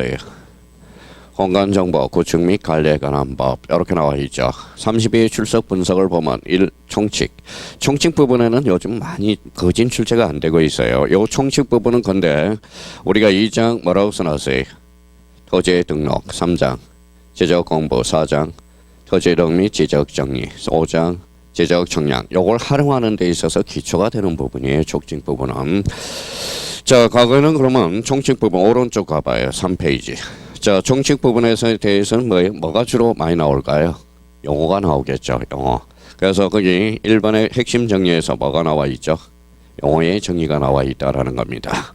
보세요. 공간 정보 구축 및 관리에 관한 법 이렇게 나와 있죠. 32의 출석 분석을 보면 1. 총칙. 총칙 부분에는 요즘 많이 거진 출제가 안 되고 있어요. 요 총칙 부분은 근데 우리가 2장 뭐라고 써놨어요? 토지 등록 3장, 지적 공부 4장, 토지력 및 지적 정리 5장, 지적 청량 요걸 활용하는 데 있어서 기초가 되는 부분이에요. 부분은. 자, 과거에는 그러면 총칙 부분 오른쪽 가봐요. 3페이지. 자, 총칙 부분에서 대해서는 뭐, 뭐가 주로 많이 나올까요? 용어가 나오겠죠. 용어. 그래서 거기 1번의 핵심 정리에서 뭐가 나와 있죠? 용어의 정의가 나와 있다라는 겁니다.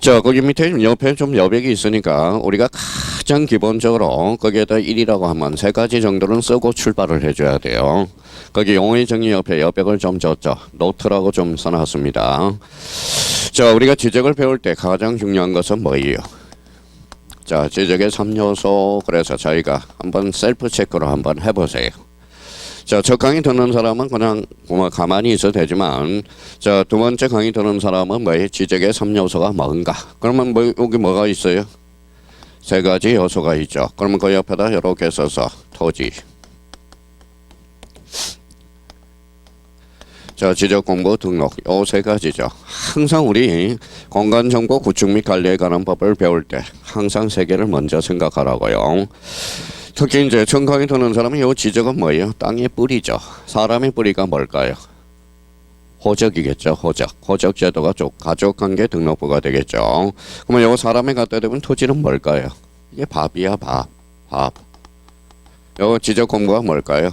자, 거기 밑에 옆에 좀 여백이 있으니까 우리가 가장 기본적으로 거기에다 1이라고 하면 세 가지 정도는 쓰고 출발을 해줘야 돼요. 거기 용어의 정의 옆에 여백을 좀 줬죠. 노트라고 좀 써놨습니다. 자, 우리가 지적을 배울 때 가장 중요한 것은 뭐예요? 자, 지적의 3요소 그래서 저희가 한번 셀프 체크로 한번 해보세요. 자, 첫 강의 듣는 사람은 그냥 뭐 가만히 있어도 되지만 자, 두 번째 강의 듣는 사람은 뭐예요? 지적의 3요소가 뭔가? 그러면 뭐 여기 뭐가 있어요? 세 가지 요소가 있죠. 그러면 그 옆에다 이렇게 써서 토지 자, 지적 공부 등록 요 세 가지죠. 항상 우리 공간 정보 구축 및 관리에 관한 법을 배울 때 항상 세 개를 먼저 생각하라고요. 특히 이제 청강이 드는 사람은 요 지적은 뭐예요? 땅의 뿌리죠. 사람의 뿌리가 뭘까요? 호적이겠죠. 호적. 호적 제도가 쪽 가족 관계 등록부가 되겠죠. 그러면 요 사람에 갖다 대면 토지는 뭘까요? 이게 밥이야, 밥. 밥. 요 지적 공부가 뭘까요?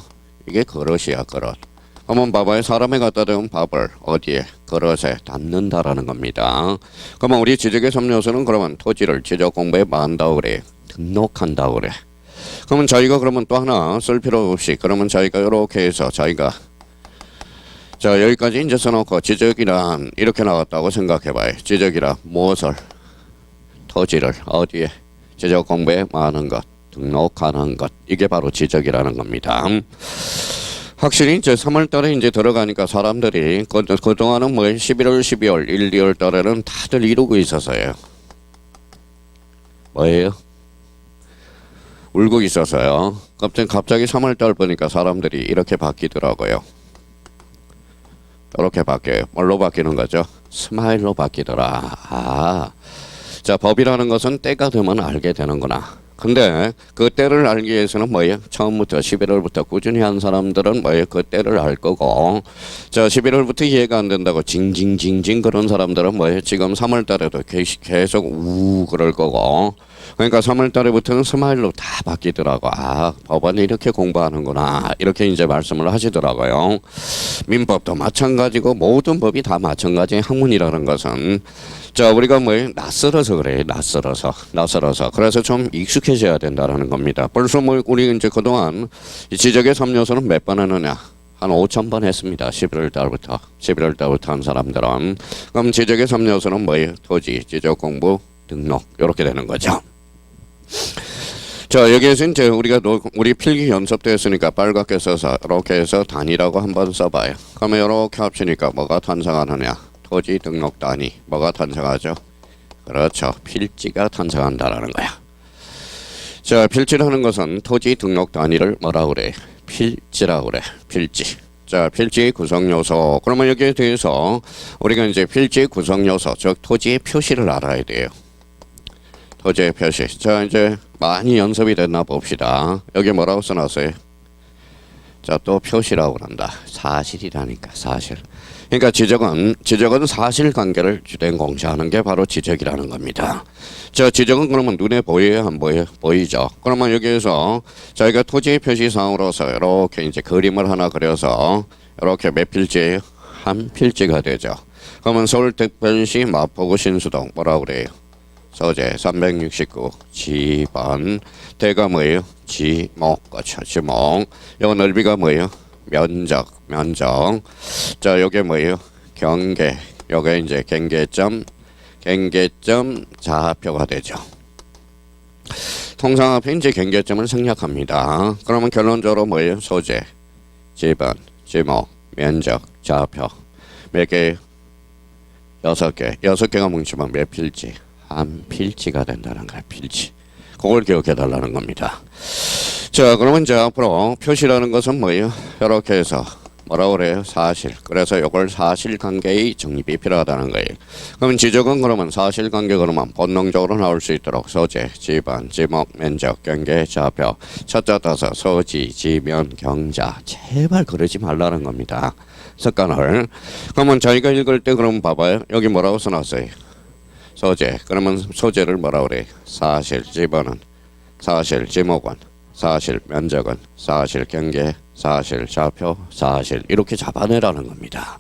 이게 그릇이야, 그릇. 그러면 봐봐요. 사람에 갖다 대면 밥을 어디에? 그릇에 담는다라는 겁니다. 그러면 우리 지적의 3요소는 그러면 토지를 지적 공부에 만다고 그래. 등록한다고 그래. 그러면 저희가 그러면 또 하나 쓸 필요 없이 그러면 저희가 이렇게 해서 저희가 자 여기까지 이제 써놓고 지적이란 이렇게 나왔다고 생각해봐요. 지적이란 무엇을 토지를 어디에 지적 공부에 많은 것 등록하는 것 이게 바로 지적이라는 겁니다. 확실히 이제 3월 달에 이제 들어가니까 사람들이 그, 그동안은 뭐 11월, 12월, 1, 2월 달에는 다들 이루고 있었어요. 뭐예요? 울고 있어서요. 갑자기 갑자기 3월 달 보니까 사람들이 이렇게 바뀌더라고요. 이렇게 바뀌어요. 뭘로 바뀌는 거죠? 스마일로 바뀌더라. 아. 자, 법이라는 것은 때가 되면 알게 되는구나. 근데 그 때를 알기 위해서는 뭐예요? 처음부터 11월부터 꾸준히 한 사람들은 뭐예요? 그 때를 알 거고 자 11월부터 이해가 안 된다고 징징징징 그런 사람들은 뭐예요? 지금 3월 달에도 계속 우 그럴 거고 그러니까 3월 달에부터는 스마일로 다 바뀌더라고. 아, 법원이 이렇게 공부하는구나. 이렇게 이제 말씀을 하시더라고요. 민법도 마찬가지고 모든 법이 다 마찬가지 학문이라는 것은 자, 우리가 뭐 낯설어서 그래. 낯설어서. 낯설어서. 그래서 좀 익숙해져야 된다라는 겁니다. 벌써 뭐 우리 이제 그동안 이 지적의 3요소는 몇 번 하느냐? 한 5천 번 했습니다. 11월 달부터. 11월 달부터 한 사람들은. 그럼 지적의 3요소는 뭐예요? 토지, 지적 공부, 등록. 이렇게 되는 거죠. 자 여기에서 이제 우리가 노, 우리 필기 연습도 했으니까 빨갛게 써서 이렇게 해서 단위라고 한번 써봐요. 그러면 이렇게 합치니까 뭐가 탄생하느냐? 토지 등록 단위 뭐가 탄생하죠? 그렇죠. 필지가 탄생한다라는 거야. 자 필지라는 것은 토지 등록 단위를 뭐라 그래? 필지라고 그래. 필지. 자, 필지 구성 요소. 그러면 여기에 대해서 우리가 이제 필지 구성 요소, 즉 토지의 표시를 알아야 돼요. 토지의 표시. 자, 이제 많이 연습이 됐나 봅시다. 여기 뭐라고 써놨어요? 자, 또 표시라고 한다. 사실이라니까, 사실. 그러니까 지적은, 지적은 사실 관계를 주된 공시하는 게 바로 지적이라는 겁니다. 자, 지적은 그러면 눈에 보여요? 안 보여요? 보이죠? 그러면 여기에서 저희가 토지 표시 상으로서 이렇게 이제 그림을 하나 그려서 이렇게 몇 필지예요? 한 필지가 되죠. 그러면 서울특별시 마포구 신수동 뭐라고 그래요? 소재 369 지번 뭐예요? 지목 그렇죠 지목 요 넓이가 뭐예요? 면적 면적 자 요게 뭐예요? 경계 요게 이제 경계점 경계점 좌표가 되죠 통상 앞에 이제 경계점을 생략합니다 그러면 결론적으로 뭐예요? 소재 지번 지목 면적 좌표 몇 개? 여섯 개 여섯 개가 뭉치면 몇 필지? 한 필지가 된다는 거야. 필지. 그걸 기억해 달라는 겁니다. 자, 그러면 이제 앞으로 표시라는 것은 뭐예요? 이렇게 해서 뭐라 그래요? 사실. 그래서 이걸 사실관계의 정립이 필요하다는 거예요. 그럼 지적은 그러면 사실관계 그러면 본능적으로 나올 수 있도록 소재, 지반, 지목, 면적, 경계, 좌표, 첫자 따서 소지, 지면, 경자. 제발 그러지 말라는 겁니다. 습관을. 그러면 저희가 읽을 때 그럼 봐봐요. 여기 뭐라고 써놨어요? 소재. 그러면 소재를 뭐라 그래? 사실, 지번은 사실, 지목은 사실, 면적은 사실, 경계, 사실, 좌표, 사실 이렇게 잡아내라는 겁니다.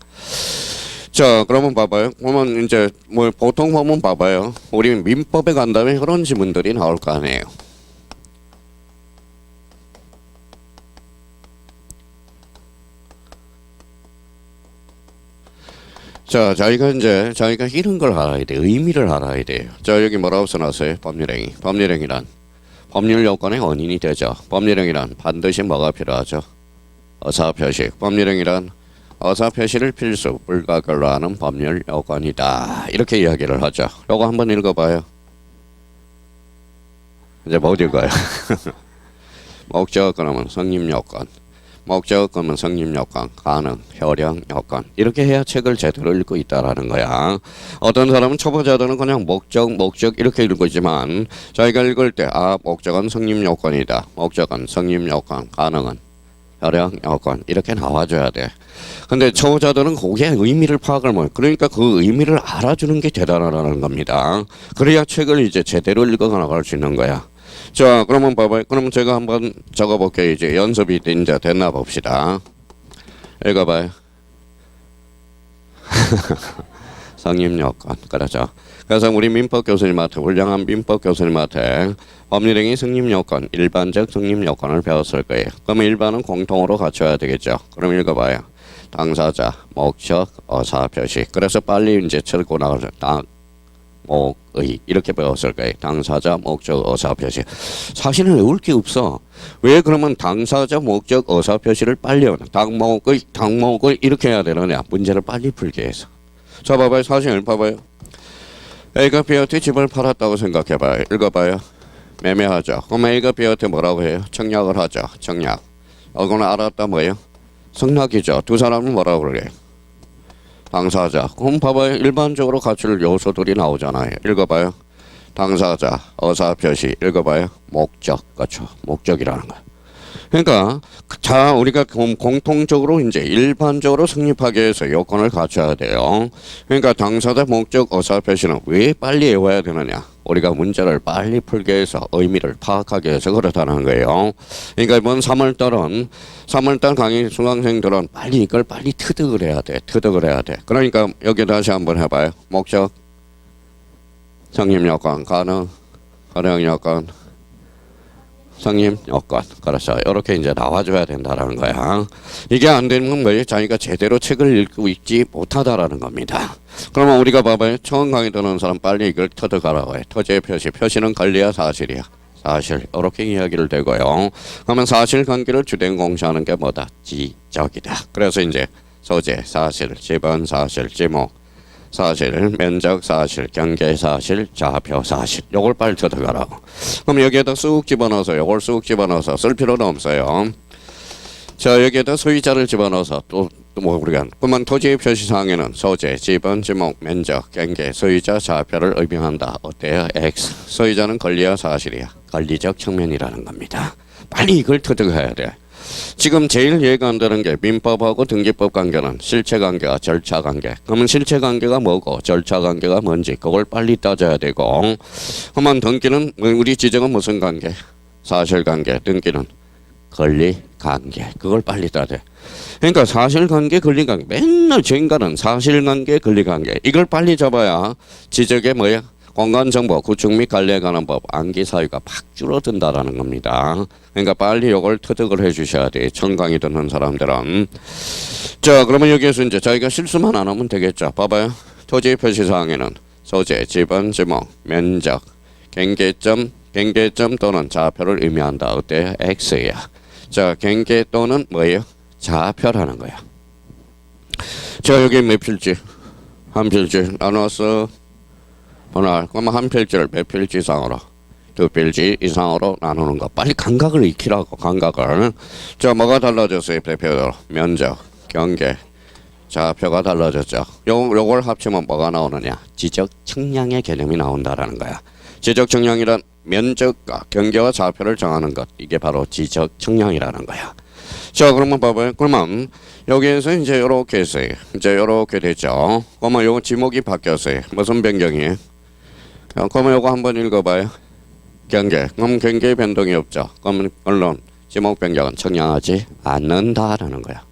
자, 그러면 봐봐요. 그러면 이제 뭐 보통 보면 봐봐요. 우리 민법에 간다면 그런 지문들이 나올 거 아니에요. 자, 저희가 이제 저희가 이런 걸 알아야 돼. 의미를 알아야 돼요. 자, 여기 뭐라고 써놨어요? 법률행위. 법률행위란 법률 요건의 원인이 되죠. 법률행위란 반드시 뭐가 필요하죠? 어사표시. 법률행위란 어사표시를 필수 불가결로 하는 법률 요건이다. 이렇게 이야기를 하죠. 요거 한번 읽어봐요. 이제 못 읽어요. 목적 그러면 성립 요건. 목적 그러면 성립 요건, 가능, 효령 요건 이렇게 해야 책을 제대로 읽고 있다라는 거야. 어떤 사람은 초보자들은 그냥 목적, 목적 이렇게 읽고 있지만 저희가 읽을 때 아 목적은 성립 요건이다. 목적은 성립 요건, 가능은 효령 요건 이렇게 나와줘야 돼. 근데 초보자들은 거기에 의미를 파악을 못. 그러니까 그 의미를 알아주는 게 대단하다는 겁니다. 그래야 책을 이제 제대로 읽어 나갈 수 있는 거야. 자, 그러면 봐봐요. 그러면 제가 한번 적어볼게요. 이제 연습이 이제 됐나 봅시다. 읽어봐요. 성립 요건 그렇죠. 그래서 우리 민법 교수님한테 훌륭한 민법 교수님한테 법률행위 성립 요건 일반적 성립 요건을 배웠을 거예요. 그러면 일반은 공통으로 갖춰야 되겠죠. 그럼 읽어봐요. 당사자, 목적, 어사, 표시. 그래서 빨리 이제 철고 나가서 당, 목, 의 이렇게 배웠을 거예요. 당사자, 목적, 어사, 표시. 사실은 외울 게 없어. 왜 그러면 당사자, 목적, 어사, 표시를 빨리 하냐? 당목의, 당목을 이렇게 해야 되느냐? 문제를 빨리 풀게 해서. 자, 봐봐요. 사실 봐봐요. A가 B한테 집을 팔았다고 생각해봐요. 읽어봐요. 매매하죠. 그럼 A가 B한테 뭐라고 해요? 청약을 하죠. 청약. 이거는 알았다 뭐예요? 승낙이죠. 두 사람은 뭐라고 그래요? 당사자. 그럼 봐봐요. 일반적으로 갖출 요소들이 나오잖아요. 읽어봐요. 당사자, 어사 표시. 읽어봐요. 목적. 그렇죠. 목적이라는 거. 그러니까 자 우리가 공- 공통적으로 이제 일반적으로 성립하기 위해서 요건을 갖춰야 돼요. 그러니까 당사자 목적 어사 표시는 왜 빨리 외워야 되느냐? 우리가 문제를 빨리 풀기 위해서 의미를 파악하기 위해서 그렇다는 거예요. 그러니까 이번 3월달은 3월달 강의 수강생들은 빨리 이걸 빨리 터득을 해야 돼. 터득을 해야 돼. 그러니까 여기 다시 한번 해봐요. 목적, 성립 요건, 가능, 가능 요건, 성님 여건 그렇죠 이렇게 이제 나와줘야 된다라는 거야. 이게 안 되는 건 자기가 제대로 책을 읽고 있지 못하다라는 겁니다. 그러면 우리가 봐봐요. 처음 강의 듣는 사람 빨리 이걸 터득하라고 해. 토지의 표시 표시는 권리야 사실이야. 사실 이렇게 이야기를 되고요. 그러면 사실관계를 주된 공시하는 게 뭐다? 지적이다. 그래서 이제 소재 사실 지번 사실 지목 사실, 면적 사실, 경계 사실, 좌표 사실. 요걸 빨리 터득하라고. 그럼 여기에다 쑥 집어넣어서 요걸 쑥 집어넣어서 쓸 필요는 없어요. 자 여기에다 소유자를 집어넣어서 또뭐 우리가 그러면 토지의 표시 사항에는 소재, 지번, 지목, 면적, 경계, 소유자, 좌표를 의미한다. 어때요? X. 소유자는 권리야 사실이야. 권리적 측면이라는 겁니다. 빨리 이걸 터득해야 돼. 지금 제일 이해가 안 되는 게 민법하고 등기법 관계는 실체 관계와 절차 관계. 그러면 실체 관계가 뭐고 절차 관계가 뭔지 그걸 빨리 따져야 되고. 그러면 등기는 우리 지정은 무슨 관계? 사실 관계. 등기는 권리 관계. 그걸 빨리 따져. 그러니까 사실 관계, 권리 관계. 맨날 저 인간은 사실 관계, 권리 관계. 이걸 빨리 잡아야 지적에 뭐야? 공간 정보 구축 및 관리에 관한 법 암기 사유가 팍 줄어든다라는 겁니다. 그러니까 빨리 이걸 터득을 해주셔야 돼. 청강이 듣는 사람들은. 자, 그러면 여기에서 이제 자기가 실수만 안 하면 되겠죠. 봐봐요. 토지 표시 사항에는 소재, 지번, 지목, 면적, 경계점, 경계점 또는 좌표를 의미한다. 어때요? X야. 자, 경계 또는 뭐예요? 좌표라는 거야. 자, 여기 몇 필지? 한 필지 나눠서 오늘 그러면 한 필지를 몇 필지 이상으로 두 필지 이상으로 나누는 거 빨리 감각을 익히라고 감각을. 자 뭐가 달라졌어요 대표적으로? 면적 경계. 좌표가 달라졌죠. 요, 요걸 합치면 뭐가 나오느냐? 지적 측량의 개념이 나온다라는 거야. 지적 측량이란 면적과 경계와 좌표를 정하는 것. 이게 바로 지적 측량이라는 거야. 자 그러면 봐봐요. 그러면 여기에서 이제 이렇게 했어요. 이제 이렇게 됐죠. 그러면 요거 지목이 바뀌었어요. 무슨 변경이에요? 자, 그러면 요거 한번 읽어봐요. 경계. 그럼 경계에 변동이 없죠. 그러면 언론 지목 변경은 청량하지 않는다라는 거야.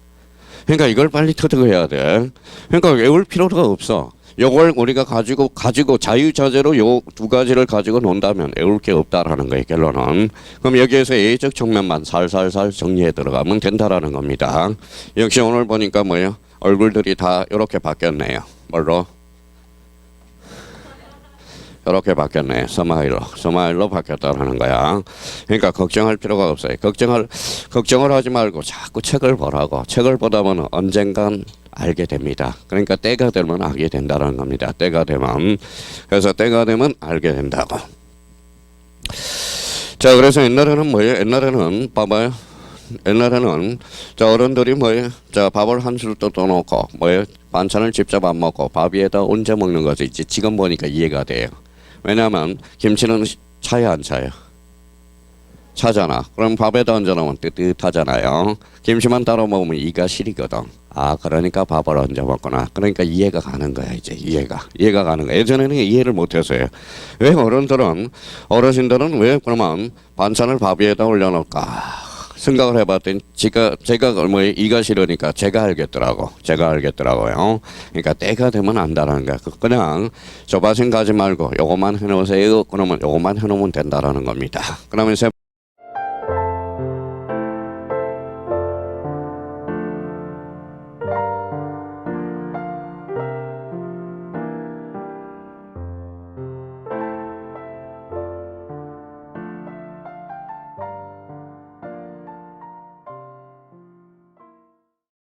그러니까 이걸 빨리 터득해야 돼. 그러니까 외울 필요가 없어. 요걸 우리가 가지고 가지고 자유자재로 요 두 가지를 가지고 논다면 외울 게 없다라는 거예요 결론은. 그럼 여기에서 예적 측면만 살살살 정리해 들어가면 된다라는 겁니다. 역시 오늘 보니까 뭐예요? 얼굴들이 다 이렇게 바뀌었네요. 뭘로 이렇게 바뀌었네. 스마일로. 스마일로 바뀌었다라는 거야. 그러니까 걱정할 필요가 없어요. 걱정을 걱정을 하지 말고 자꾸 책을 보라고. 책을 보다 보면 언젠간 알게 됩니다. 그러니까 때가 되면 알게 된다는 겁니다. 때가 되면. 그래서 때가 되면 알게 된다고. 자 그래서 옛날에는 뭐예요 옛날에는 봐봐요. 옛날에는 자 어른들이 뭐예요 자 밥을 한술 떠놓고 뭐예요 반찬을 직접 안 먹고 밥 위에다 얹어 먹는 거지 이제 지금 보니까 이해가 돼요 왜냐하면 김치는 차에 안 차요. 차잖아. 그럼 밥에다 얹어 놓으면 뜨뜻하잖아요. 김치만 따로 먹으면 이가 시리거든. 아 그러니까 밥을 얹어 먹구나. 그러니까 이해가 가는 거야 이제. 이해가. 이해가 가는 거야. 예전에는 이해를 못했어요. 왜 어른들은 어르신들은 왜 그러면 반찬을 밥 위에다 올려놓을까 생각을 해봤더니 제가 제가 뭐 이가 싫으니까 제가 알겠더라고. 제가 알겠더라고요. 그러니까 때가 되면 안다라는 거야. 그- 그냥 조바심 가지 말고 요것만 해놓으세요. 그러면 요것만 해놓으면 된다라는 겁니다. 그러면 세